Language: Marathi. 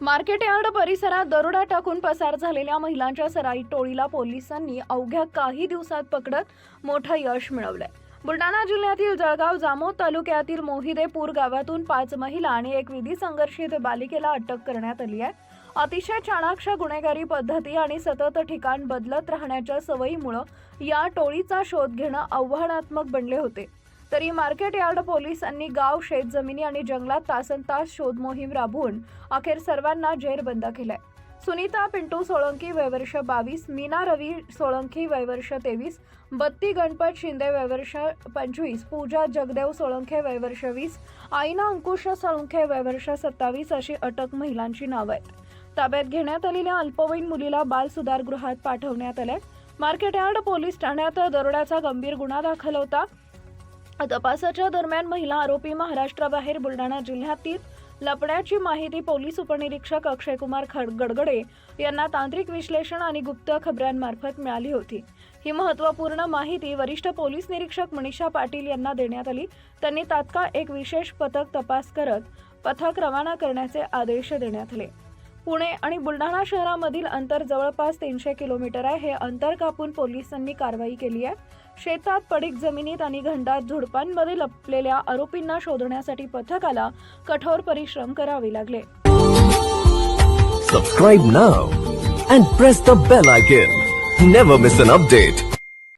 मार्केट यार्ड परिसरात दरोडा टाकून पसार झालेल्या महिलांच्या सराई टोळीला पोलिसांनी अवघ्या काही दिवसात पकडत मोठं यश मिळवलंय. बुलढाणा जिल्ह्यातील जळगाव जामोद तालुक्यातील मोहिदेपूर गावातून पाच महिला आणि एक विधी संघर्षित बालिकेला अटक करण्यात आली आहे. अतिशय चाणाक्ष गुन्हेगारी पद्धती आणि सतत ठिकाण बदलत राहण्याच्या सवयीमुळं या टोळीचा शोध घेणं आव्हानात्मक बनले होते. तरी मार्केट यार्ड पोलिसांनी गाव शेत जमिनी आणि जंगलात तासन तास शोध मोहीम राबवून अखेर सर्वांना जेरबंद केलाय. सुनीता पिंटू सोळंकी वयवर्ष बावीस मीना रवी सोळंकी वयवर्ष तेवीस बत्ती गणपत शिंदे वयवर्ष पंचवीस पूजा जगदेव सोळंखे वयवर्ष वीस आईना अंकुश सोळंखे वयवर्ष सत्तावीस अशी अटक महिलांची नावं आहेत. ताब्यात घेण्यात आलेल्या अल्पवयीन मुलीला बाल सुधारगृहात पाठवण्यात आलंय. मार्केट यार्ड पोलीस ठाण्यात दरोड्याचा गंभीर गुन्हा दाखल होता. तपासाच्या दरम्यान महिला आरोपी महाराष्ट्राबाहेर बुलढाणा जिल्ह्यातील लपण्याची माहिती पोलीस उपनिरीक्षक अक्षयकुमार खड गडगडे यांना तांत्रिक विश्लेषण आणि गुप्त खबऱ्यांमार्फत मिळाली होती. ही महत्त्वपूर्ण माहिती वरिष्ठ पोलीस निरीक्षक मनीषा पाटील यांना देण्यात आली. त्यांनी तात्काळ एक विशेष पथक तपास करत पथक रवाना करण्याचे आदेश देण्यात आले. पुणे आणि बुलढाणा शहरामधील अंतर जवळपास तीनशे किलोमीटर आहे. हे अंतर कापून पोलिसांनी कारवाई केली आहे. शेतात पडीक जमिनीत आणि घंटात झुडपांमध्ये लपलेल्या आरोपींना शोधण्यासाठी पथकाला कठोर परिश्रम करावे लागले. Subscribe now and press the bell icon never miss an update